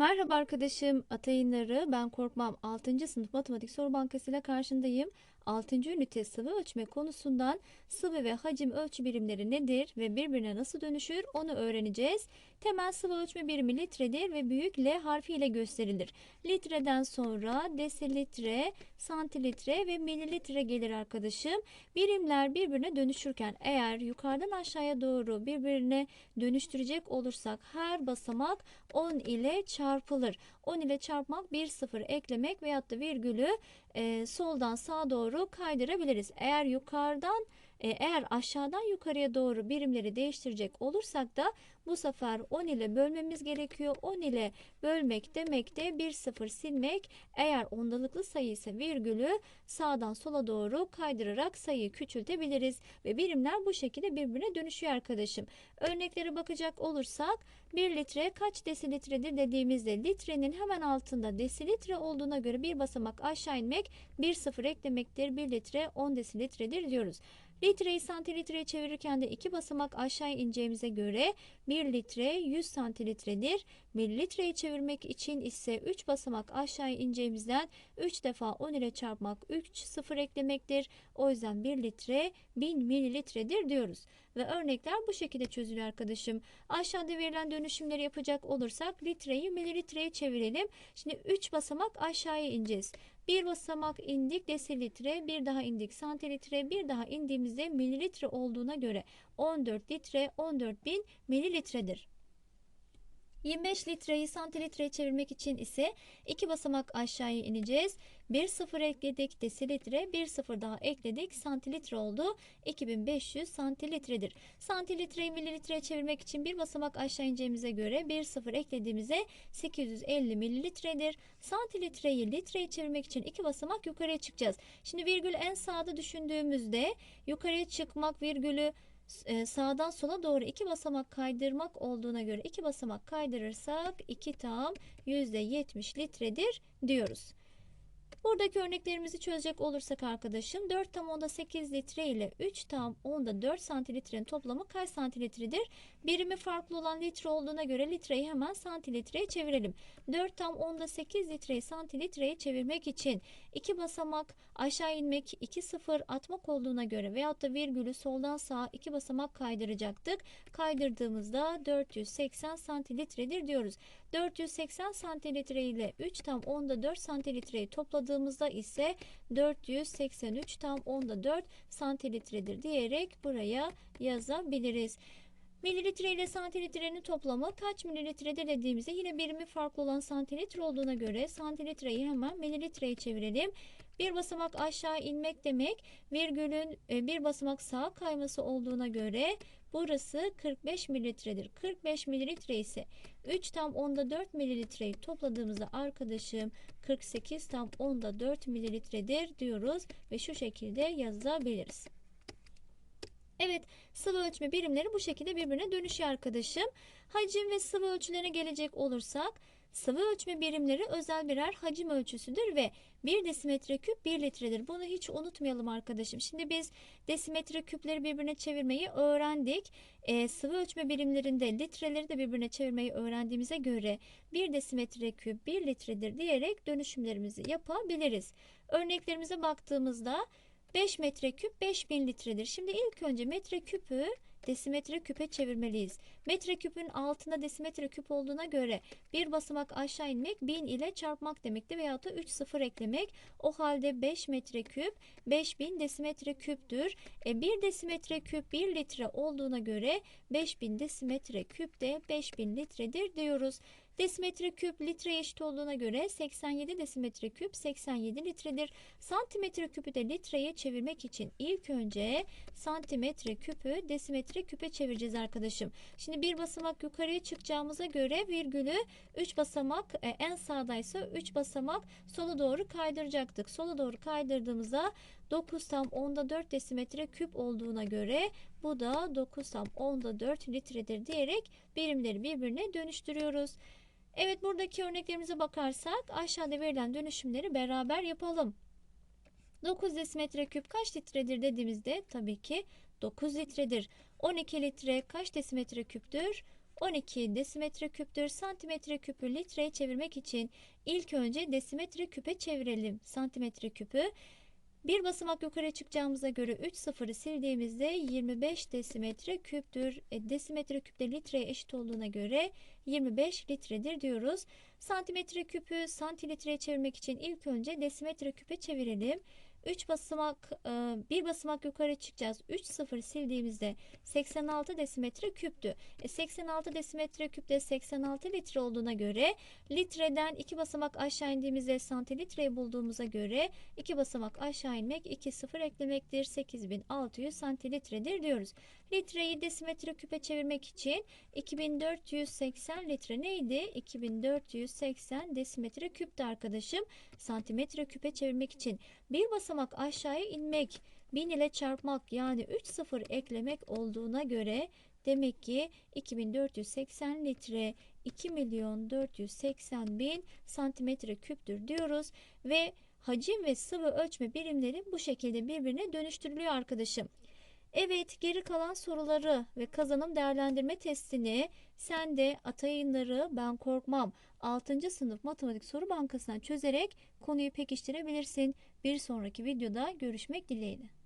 Merhaba arkadaşım, Atayınları ben Korkmam 6. sınıf matematik soru bankası ile karşındayım. 6. ünite sıvı ölçme konusundan sıvı ve hacim ölçü birimleri nedir ve birbirine nasıl dönüşür onu öğreneceğiz. Temel sıvı ölçme birimi litredir ve büyük L harfi ile gösterilir. Litreden sonra desilitre, santilitre ve mililitre gelir arkadaşım. Birimler birbirine dönüşürken eğer yukarıdan aşağıya doğru birbirine dönüştürecek olursak her basamak 10 ile çarpılır. 10 ile çarpmak 1 sıfır eklemek veyahut da virgülü soldan sağa doğru kaydırabiliriz. Eğer yukarıdan eğer aşağıdan yukarıya doğru birimleri değiştirecek olursak da bu sefer 10 ile bölmemiz gerekiyor. 10 ile bölmek demek de 1 sıfır silmek. Eğer ondalıklı sayı ise virgülü sağdan sola doğru kaydırarak sayıyı küçültebiliriz. Ve birimler bu şekilde birbirine dönüşüyor arkadaşım. Örneklere bakacak olursak 1 litre kaç desilitredir dediğimizde litrenin hemen altında desilitre olduğuna göre bir basamak aşağı inmek 1 sıfır eklemektir. 1 litre 10 desilitredir diyoruz. Litreyi santilitreye çevirirken de iki basamak aşağı ineceğimize göre 1 litre 100 santilitredir. Mililitreyi çevirmek için ise 3 basamak aşağı ineceğimizden 3 defa 10 ile çarpmak 3 sıfır eklemektir. O yüzden 1 litre 1000 mililitredir diyoruz. Ve örnekler bu şekilde çözülüyor arkadaşım. Aşağıda verilen dönüşümleri yapacak olursak litreyi mililitreye çevirelim. Şimdi 3 basamak aşağıya ineceğiz. Bir basamak indik desilitre, bir daha indik santilitre, bir daha indiğimizde mililitre olduğuna göre 14 litre 14 bin mililitredir. 25 litreyi santilitreye çevirmek için ise iki basamak aşağıya ineceğiz. Bir sıfır ekledik desilitre, bir sıfır daha ekledik santiltre oldu. 2500 santilitredir. Santilitreyi mililitreye çevirmek için bir basamak aşağı ineceğimize göre bir sıfır eklediğimizde 850 mililitredir. Santilitreyi litreye çevirmek için iki basamak yukarıya çıkacağız. Şimdi virgül en sağda düşündüğümüzde yukarıya çıkmak virgülü sağdan sola doğru iki basamak kaydırmak olduğuna göre iki basamak kaydırırsak 2 tam %70 litredir diyoruz. Buradaki örneklerimizi çözecek olursak arkadaşım 4 tam onda 8 litre ile 3 tam onda 4 santilitrenin toplamı kaç santilitredir? Birimi farklı olan litre olduğuna göre litreyi hemen santilitreye çevirelim. 4 tam onda 8 litreyi santilitreye çevirmek için 2 basamak aşağı inmek 2 sıfır atmak olduğuna göre veyahut da virgülü soldan sağa 2 basamak kaydıracaktık. Kaydırdığımızda 480 santilitredir diyoruz. 480 santimetre ile 3 tam onda 4 santilitreyi topladığımızda ise 483 tam onda 4 santilitredir diyerek buraya yazabiliriz. Mililitre ile santilitrenin toplamı kaç mililitredir dediğimizde yine birimi farklı olan santilitre olduğuna göre santilitreyi hemen mililitreye çevirelim. Bir basamak aşağı inmek demek virgülün e, bir basamak sağa kayması olduğuna göre burası 45 mililitredir. 45 mililitre ise 3 tam onda 4 mililitreyi topladığımızda arkadaşım 48 tam onda 4 mililitredir diyoruz ve şu şekilde yazabiliriz. Evet sıvı ölçme birimleri bu şekilde birbirine dönüşüyor arkadaşım. Hacim ve sıvı ölçülerine gelecek olursak sıvı ölçme birimleri özel birer hacim ölçüsüdür ve 1 desimetre küp 1 litredir. Bunu hiç unutmayalım arkadaşım. Şimdi biz desimetre küpleri birbirine çevirmeyi öğrendik. E, sıvı ölçme birimlerinde litreleri de birbirine çevirmeyi öğrendiğimize göre 1 desimetre küp 1 litredir diyerek dönüşümlerimizi yapabiliriz. Örneklerimize baktığımızda 5 metreküp 5000 litredir. Şimdi ilk önce metreküpü desimetre küpe çevirmeliyiz. Metreküpün altında desimetre küp olduğuna göre bir basamak aşağı inmek 1000 ile çarpmak demekti veyahut da 3 sıfır eklemek. O halde 5 metreküp 5000 desimetre küptür. E, 1 desimetre küp 1 litre olduğuna göre 5000 desimetre küp de 5000 litredir diyoruz. Desimetre küp litre eşit olduğuna göre 87 desimetre küp 87 litredir. Santimetre küpü de litreye çevirmek için ilk önce santimetre küpü desimetre küpe çevireceğiz arkadaşım. Şimdi bir basamak yukarıya çıkacağımıza göre virgülü 3 basamak e, en sağdaysa 3 basamak sola doğru kaydıracaktık. Sola doğru kaydırdığımızda 9 tam onda 4 desimetre küp olduğuna göre bu da 9 tam onda 4 litredir diyerek birimleri birbirine dönüştürüyoruz. Evet buradaki örneklerimize bakarsak aşağıda verilen dönüşümleri beraber yapalım. 9 desimetre küp kaç litredir dediğimizde tabii ki 9 litredir. 12 litre kaç desimetre küptür? 12 desimetre küptür. Santimetre küpü litreye çevirmek için ilk önce desimetre küpe çevirelim. Santimetre küpü bir basamak yukarı çıkacağımıza göre 3 sıfırı sildiğimizde 25 desimetre küptür. E, desimetre küpte litreye eşit olduğuna göre 25 litredir diyoruz. Santimetre küpü santilitreye çevirmek için ilk önce desimetre küpe çevirelim. 3 basamak e, bir basamak yukarı çıkacağız. 3 sıfır sildiğimizde 86 desimetre küptü. E, 86 desimetre küpte 86 litre olduğuna göre litreden 2 basamak aşağı indiğimizde santilitreyi bulduğumuza göre 2 basamak aşağı inmek 2 sıfır eklemektir. 8600 santilitredir diyoruz. Litreyi desimetre küpe çevirmek için 2480 litre neydi? 2480 desimetre küptü arkadaşım. Santimetre küpe çevirmek için bir basamak aşağıya inmek 1000 ile çarpmak yani 3 sıfır eklemek olduğuna göre demek ki 2480 litre 2 milyon 480 bin santimetre küptür diyoruz ve hacim ve sıvı ölçme birimleri bu şekilde birbirine dönüştürülüyor arkadaşım. Evet geri kalan soruları ve kazanım değerlendirme testini sen de Atayınları Ben Korkmam 6. sınıf matematik soru bankasından çözerek konuyu pekiştirebilirsin. Bir sonraki videoda görüşmek dileğiyle.